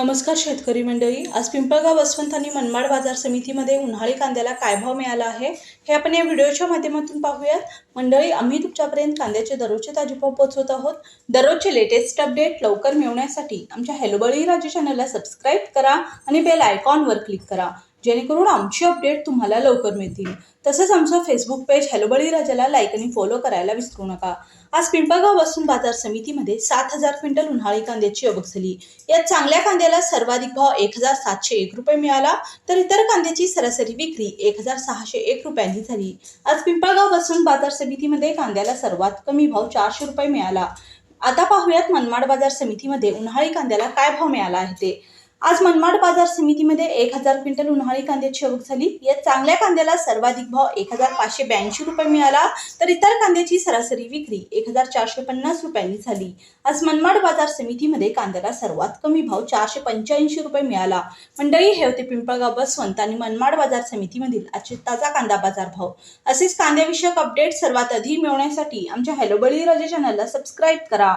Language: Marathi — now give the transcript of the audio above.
नमस्कार शेतकरी मंडळी. आज पिंपळगाव वसवंत आणि मनमाड बाजार समितीमध्ये उन्हाळी कांद्याला काय भाव मिळाला आहे हे आपण या व्हिडिओच्या माध्यमातून पाहूयात. मंडळी आम्ही तुमच्यापर्यंत कांद्याचे दररोजचे ताजे भाव पोहोचवत आहोत. दररोजचे लेटेस्ट अपडेट लवकर मिळवण्यासाठी आमच्या हॅलोबळी राजू चॅनलला सबस्क्राईब करा आणि बेल आयकॉनवर क्लिक करा. जेणेकरून आमची अपडेट तुम्हाला लवकर मिळतील. तसंच आमचं फेसबुक पेज हॅलो बळीराजाला लाईक आणि फॉलो करायला विसरू नका. आज पिंपळगाव वसून बाजार समितीमध्ये सात हजार क्विंटल उन्हाळी कांद्याची आवक झाली. यात चांगल्या कांद्याला सर्वाधिक भाव एक हजार सातशे एक रुपये मिळाला तर इतर कांद्याची सरासरी विक्री एक हजार सहाशे एक रुपयांनी झाली. आज पिंपळगाव वसून बाजार समितीमध्ये कांद्याला सर्वात कमी भाव चारशे रुपये मिळाला. आता पाहूयात मनमाड बाजार समितीमध्ये उन्हाळी कांद्याला काय भाव मिळाला आहे ते. आज मनमाड बाजार समितीमध्ये एक हजार क्विंटल उन्हाळी कांद्याची आवक झाली. या चांगल्या कांद्याला सर्वाधिक भाव एक हजार पाचशे ब्याऐंशी रुपये मिळाला. तर इतर कांद्याची सरासरी विक्री एक हजार चारशे पन्नास रुपयांनी झाली. आज मनमाड बाजार समितीमध्ये कांद्याला सर्वात कमी भाव चारशे पंच्याऐंशी रुपये मिळाला. मंडळी हे होते पिंपळगाव बसवंत आणि मनमाड बाजार समितीमधील आजचे ताजा कांदा बाजार भाव. असेच कांद्याविषयक अपडेट सर्वात आधी मिळवण्यासाठी आमच्या हॅलोबळी राजा चॅनलला सबस्क्राईब करा.